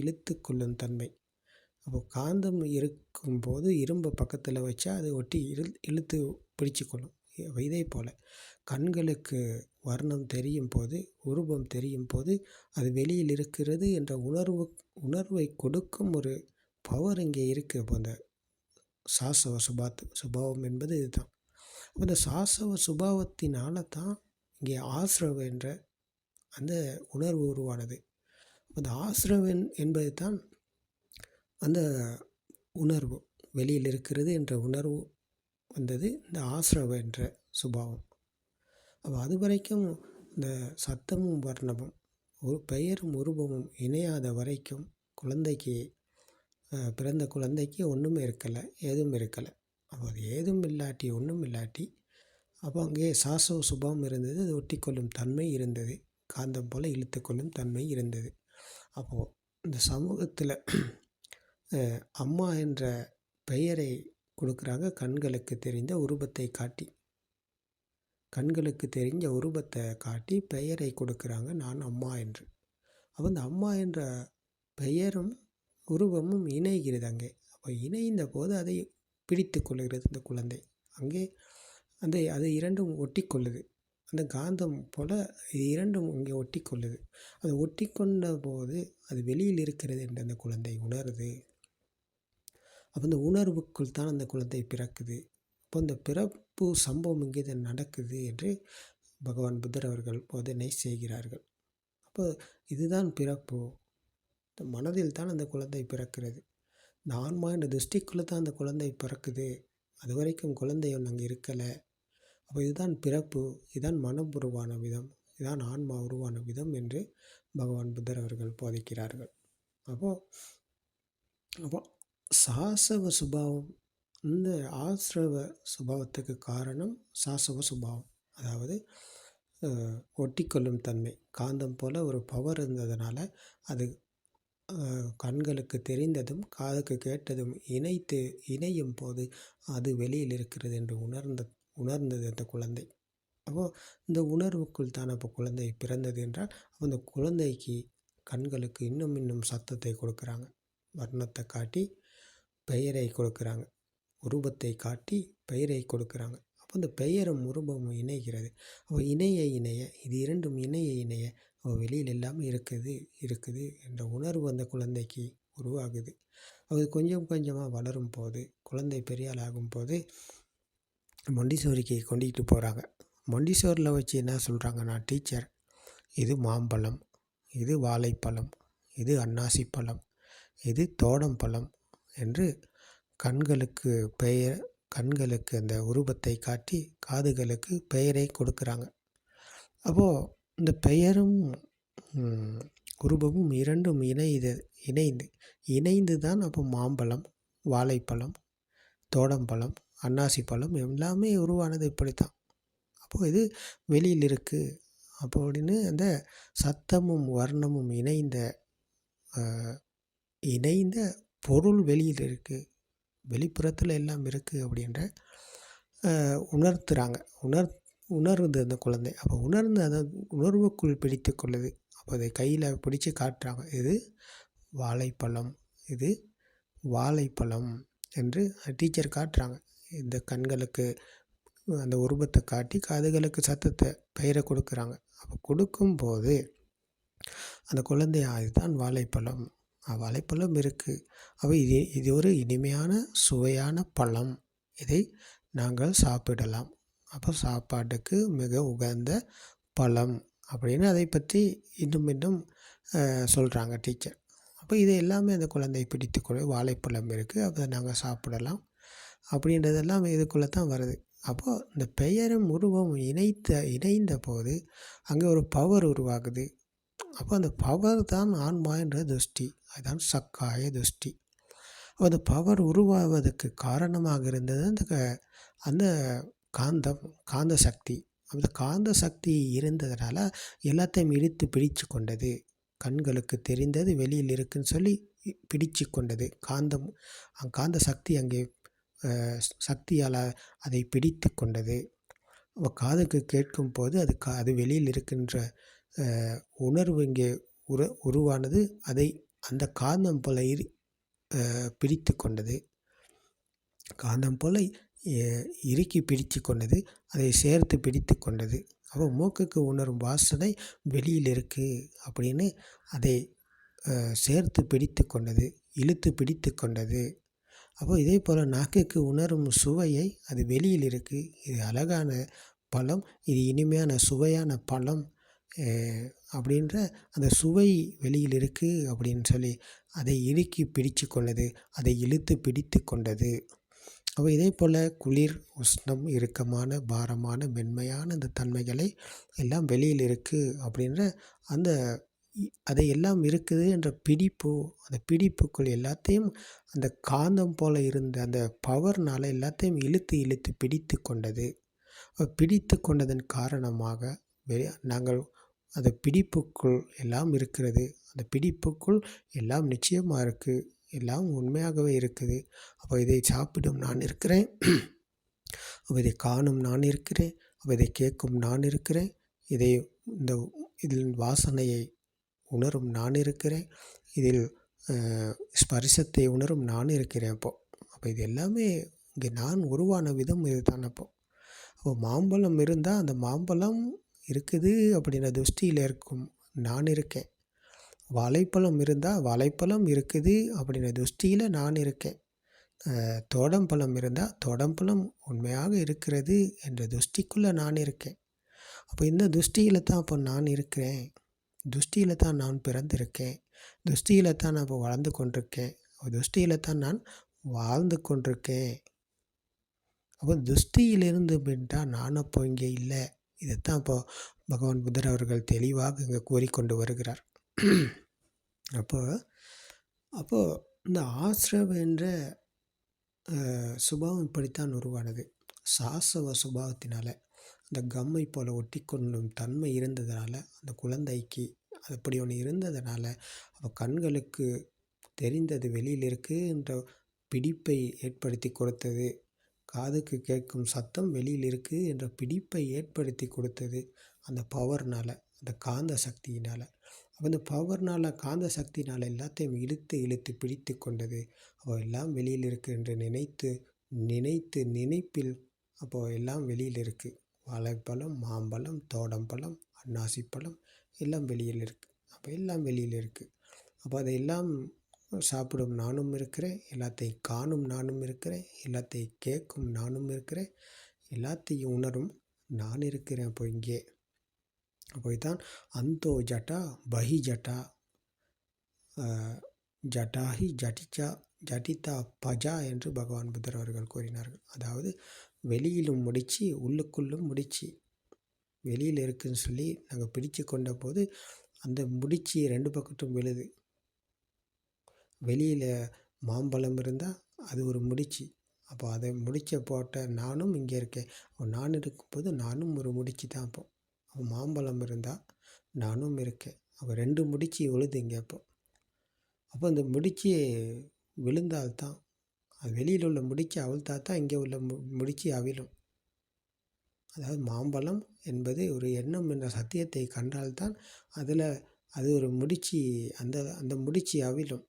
இழுத்து கொள்ளும் தன்மை. அப்போது காந்தம் இருக்கும்போது இரும்பை பக்கத்தில் வச்சா அது ஒட்டி இழு இழுத்து பிடிச்சிக்கொள்ளும் இதே போல் கண்களுக்கு வர்ணம் தெரியும் போது உருவம் தெரியும் போது அது வெளியில் இருக்கிறது என்ற உணர்வு உணர்வை கொடுக்கும் ஒரு பவர் இங்கே இருக்குது அப்போ அந்த சாசவ சுபாத் சுபாவம் என்பது இதுதான். அப்போ இந்த சாசவ சுபாவத்தினால தான் இங்கே ஆசிரவ என்ற அந்த உணர்வு உருவானது. அந்த ஆசிரவன் என்பது தான் அந்த உணர்வு. வெளியில் இருக்கிறது என்ற உணர்வு வந்தது இந்த ஆசிரவ என்ற சுபாவம். அப்போ அது வரைக்கும் இந்த சத்தமும் வர்ணமும் ஒரு பெயரும் உருவமும் இணையாத வரைக்கும் குழந்தைக்கு பிறந்த குழந்தைக்கு ஒன்றும் இருக்கலை ஏதும் இருக்கலை. அப்போ அது ஏதும் இல்லாட்டி ஒன்றும் இல்லாட்டி அப்போ அங்கே சாசவ சுபாவம் இருந்தது அது ஒட்டிக்கொள்ளும் தன்மை இருந்தது காந்தம் போல் இழுத்துக்கொள்ளும் தன்மை இருந்தது. அப்போது இந்த சமூகத்தில் அம்மா என்ற பெயரை கொடுக்குறாங்க. கண்களுக்கு தெரிந்த உருவத்தை காட்டி. கண்களுக்கு தெரிஞ்ச உருவத்தை காட்டி பெயரை கொடுக்குறாங்க. நான் அம்மா என்று. அப்போ இந்த அம்மா என்ற பெயரும் உருவமும் இணைகிறது அங்கே. அப்போ இணைந்த போது அதை பிடித்து கொள்கிறது இந்த குழந்தை. அங்கே அந்த அது இரண்டும் ஒட்டி கொள்ளுது. அந்த காந்தம் போல் இது இரண்டும் இங்கே ஒட்டி கொள்ளுது அது ஒட்டி கொண்ட போது அது வெளியில் இருக்கிறது என்று அந்த குழந்தை உணருது. அப்போ அந்த உணர்வுக்குள் தான் அந்த குழந்தை பிறக்குது. அப்போ அந்த பிறப்பு சம்பவம் இங்கே தான் நடக்குது என்று பகவான் புத்தர் அவர்கள் போதனை செய்கிறார்கள். அப்போ இதுதான் பிறப்பு. இந்த மனதில் தான் அந்த குழந்தை பிறக்கிறது. இந்த ஆன்மா என்ற திருஷ்டிக்குள்ளே தான் அந்த குழந்தை பிறக்குது. அது வரைக்கும் குழந்தை ஒன்று அங்கே இருக்கலை. அப்போ இதுதான் பிறப்பு இதுதான் மனம் உருவான விதம் இதுதான் ஆன்மா உருவான விதம் என்று பகவான் புத்தர் அவர்கள் போதிக்கிறார்கள். அப்போது அப்போ சாசவ சுபாவம் இந்த ஆசிரவ சுபாவத்துக்கு காரணம் சாசவ சுபாவம். அதாவது ஒட்டிக்கொள்ளும் தன்மை காந்தம் போல் ஒரு பவர் இருந்ததுனால அது கண்களுக்கு தெரிந்ததும் காதுக்கு கேட்டதும் இணைத்து இணையும் போது அது வெளியில் இருக்கிறது என்று உணர்ந்த உணர்ந்தது அந்த குழந்தை. அப்போது இந்த உணர்வுக்குள் தான் அப்போ குழந்தை பிறந்தது என்றால் அந்த குழந்தைக்கு கண்களுக்கு இன்னும் இன்னும் சத்தத்தை கொடுக்குறாங்க. வர்ணத்தை காட்டி பெயரை கொடுக்குறாங்க. உருவத்தை காட்டி பெயரை கொடுக்குறாங்க. அப்போ அந்த பெயரும் உருவமும் இணைகிறது. அப்போ இணைய இணைய இது இரண்டும் இணைய இணைய அவள் வெளியில் எல்லாமே இருக்குது இருக்குது என்ற உணர்வு அந்த குழந்தைக்கு உருவாகுது. அது கொஞ்சம் கொஞ்சமாக வளரும் போது குழந்தை பெரியாள் ஆகும்போது மொண்டிசோரிக்கு கொண்டுக்கிட்டு போகிறாங்க மொண்டிசோரில் வச்சு என்ன சொல்கிறாங்கன்னா டீச்சர் இது மாம்பழம் இது வாழைப்பழம் இது அன்னாசி பழம் இது தோடம்பழம் என்று கண்களுக்கு பெயர் கண்களுக்கு அந்த உருவத்தை காட்டி காதுகளுக்கு பெயரை கொடுக்குறாங்க. அப்போது இந்த பெயரும் உருவமும் இரண்டும் இணைது இணைந்து இணைந்து தான் அப்போ மாம்பழம் வாழைப்பழம் தோடம்பழம் அன்னாசி பழம் எல்லாமே உருவானது இப்படித்தான். அப்போது இது வெளியில் இருக்குது அப்போ அப்படின்னு அந்த சத்தமும் வர்ணமும் இணைந்த இணைந்த பொருள் வெளியில் இருக்குது வெளிப்புறத்தில் எல்லாம் இருக்குது அப்படின்ற உணர்த்துறாங்க. உணர் உணருது அந்த குழந்தை. அப்போ உணர்ந்து அதை உணர்வுக்குள் பிடித்து கொள்ளுது. அப்போ அதை கையில் பிடிச்சி காட்டுறாங்க. இது வாழைப்பழம். இது வாழைப்பழம் என்று டீச்சர் காட்டுறாங்க. இந்த கண்களுக்கு அந்த உருவத்தை காட்டி காதுகளுக்கு சத்தத்தை பெயரை கொடுக்குறாங்க. அப்போ கொடுக்கும்போது அந்த குழந்தை அதுதான் வாழைப்பழம் வாழைப்பழம் இருக்குது அப்போ இது இது ஒரு இனிமையான சுவையான பழம். இதை நாங்கள் சாப்பிடலாம். அப்போ சாப்பாட்டுக்கு மிக உகந்த பழம் அப்படின்னு அதை பற்றி இன்னும் இன்னும் சொல்கிறாங்க டீச்சர். அப்போ இது எல்லாமே அந்த குழந்தை பிடித்துக்கொள்ள வாழைப்பழம் இருக்குது அதை நாங்கள் சாப்பிடலாம். அப்படின்றதெல்லாம் இதுக்குள்ளே தான் வருது. அப்போது இந்த பெயரும் உருவமும் இணைத்த இணைந்த போது அங்கே ஒரு பவர் உருவாகுது. அப்போ அந்த பவர் தான் ஆன்மா என்ற துஷ்டி. அதுதான் சக்காய துஷ்டி. அந்த பவர் உருவாவதற்கு காரணமாக இருந்தது அந்த அந்த காந்தம் காந்த சக்தி. அந்த காந்த சக்தி இருந்ததுனால எல்லாத்தையும் இழுத்து பிடிச்சு கொண்டது. கண்களுக்கு தெரிந்தது வெளியில் இருக்குன்னு சொல்லி பிடிச்சு கொண்டது. காந்தம் காந்த சக்தி அங்கே சக்தியால் அதை பிடித்து கொண்டது. காதுக்கு கேட்கும் போது அது கா அது வெளியில் இருக்கின்ற உணர்வு இங்கே உரு உருவானது. அதை அந்த காந்தம் போல இரு பிடித்து கொண்டது. காந்தம் போல இறுக்கி பிடித்து கொண்டது. அதை சேர்த்து பிடித்து கொண்டது. அப்போ மூக்குக்கு உணரும் வாசனை வெளியில் இருக்குது அப்படின்னு அதை சேர்த்து பிடித்து கொண்டது. இழுத்து பிடித்து கொண்டது. அப்போ இதே போல் நாக்குக்கு உணரும் சுவையை அது வெளியில் இருக்குது இது அழகான பழம் இது இனிமையான சுவையான பழம் அப்படின்ற அந்த சுவை வெளியில் இருக்குது அப்படின்னு சொல்லி அதை இறுக்கி பிடித்து கொண்டது அதை இழுத்து பிடித்து கொண்டது. அப்போ இதே போல் குளிர் உஷ்ணம் இறுக்கமான பாரமான மென்மையான அந்த தன்மைகளை எல்லாம் வெளியில் இருக்குது அப்படின்ற அந்த அதை எல்லாம் இருக்குது என்ற பிடிப்பு அந்த பிடிப்புக்குள் எல்லாத்தையும் அந்த காந்தம் போல் இருந்த அந்த பவர்னால் எல்லாத்தையும் இழுத்து இழுத்து பிடித்து கொண்டது. பிடித்து கொண்டதன் காரணமாக நாங்கள் அந்த பிடிப்புக்குள் எல்லாம் இருக்கிறது. அந்த பிடிப்புக்குள் எல்லாம் நிச்சயமாக இருக்குது எல்லாம் உண்மையாகவே இருக்குது. அப்போ இதை சாப்பிடும் நான் இருக்கிறேன். அப்போ இதை காணும் நான் இருக்கிறேன். அப்போ இதை கேட்கும் நான் இருக்கிறேன். இதை இந்த இதில் வாசனையை உணரும் நான் இருக்கிறேன். இதில் ஸ்பரிசத்தை உணரும் நான் இருக்கிறேன் அப்போது அப்போ இது எல்லாமே இங்கே நான் உருவான விதம் இதுதான் அப்போது அப்போ மாம்பழம் இருந்தால் அந்த மாம்பழம் இருக்குது அப்படின்ற துஷ்டியில் இருக்கும் நான் இருக்கேன். வாழைப்பழம் இருந்தால் வாழைப்பழம் இருக்குது அப்படின்ற துஷ்டியில் நான் இருக்கேன். தோடம்பழம் இருந்தால் தோடம்பழம் உண்மையாக இருக்கிறது என்ற துஷ்டிக்குள்ளே நான் இருக்கேன். அப்போ இந்த துஷ்டியில் தான் அப்போ நான் இருக்கிறேன். துஷ்டியில் தான் நான் பிறந்திருக்கேன். துஷ்டியில் தான் நான் இப்போ வளர்ந்து கொண்டிருக்கேன். துஷ்டியில் தான் நான் வாழ்ந்து கொண்டிருக்கேன். அப்போ துஷ்டியிலிருந்து அப்படின்ட்டா நான் அப்போ இங்கே இல்லை. இதைத்தான் இப்போ பகவான் புத்தர் அவர்கள் தெளிவாக இங்கே கூறிக்கொண்டு வருகிறார். அப்போது அப்போது இந்த ஆசிரவ என்ற சுபாவம் இப்படித்தான் உருவானது. சாசவ சுபாவத்தினால். அந்த கம்மை போல் ஒட்டி கொள்ளும் தன்மை இருந்ததுனால அந்த குழந்தைக்கு அப்படி ஒன்று இருந்ததுனால அவள் கண்களுக்கு தெரிந்தது வெளியில் இருக்குது என்ற பிடிப்பை ஏற்படுத்தி கொடுத்தது. காதுக்கு கேட்கும் சத்தம் வெளியில் இருக்குது என்ற பிடிப்பை ஏற்படுத்தி கொடுத்தது அந்த பவர்னால் அந்த காந்த சக்தியினால். அப்போ அந்த பவர்னால் காந்த சக்தினால் எல்லாத்தையும் இழுத்து இழுத்து பிடித்து கொண்டது அவள் எல்லாம் வெளியில் இருக்குது என்று நினைத்து நினைத்து நினைப்பில் அப்போது எல்லாம் வெளியில் இருக்குது வாழைப்பழம் மாம்பழம் தோடம்பழம் அன்னாசி பழம் எல்லாம் வெளியில் இருக்குது அப்போ எல்லாம் வெளியில் இருக்குது அப்போ அதையெல்லாம் சாப்பிடும் நானும் இருக்கிறேன். எல்லாத்தையும் காணும் நானும் இருக்கிறேன். எல்லாத்தையும் கேட்கும் நானும் இருக்கிறேன். எல்லாத்தையும் உணரும் நான் இருக்கிறேன் அப்போ இங்கே. அப்போ தான் அந்தோ ஜட்டா பஹி ஜட்டா ஜட்டாஹி ஜட்டிச்சா ஜட்டிதா பஜா என்று பகவான் புத்தர் அவர்கள் கூறினார்கள். அதாவது வெளியிலும் முடிச்சு உள்ளுக்குள்ளும் முடிச்சு. வெளியில் இருக்குதுன்னு சொல்லி நாங்கள் பிடிச்சு கொண்ட போது அந்த முடிச்சு ரெண்டு பக்கத்தும் விழுது. வெளியில் மாம்பழம் இருந்தால் அது ஒரு முடிச்சு. அப்போ அதை முடிச்ச போட்ட நானும் இங்கே இருக்கேன். நான் இருக்கும்போது நானும் ஒரு முடிச்சு தான் அப்போ. அவன் மாம்பழம் இருந்தால் நானும் இருக்கேன். அப்போ ரெண்டு முடிச்சு விழுது இங்கே அப்போ. அப்போ அந்த முடிச்சு விழுந்தால்தான் அது வெளியில் உள்ள முடிச்சு அவிழ்த்தா தான் இங்கே உள்ள மு முடிச்சு அவிழும் அதாவது மாம்பழம் என்பது ஒரு எண்ணம் என்ற சத்தியத்தை கண்டால்தான் அதில் அது ஒரு முடிச்சு அந்த அந்த முடிச்சு அவிழும்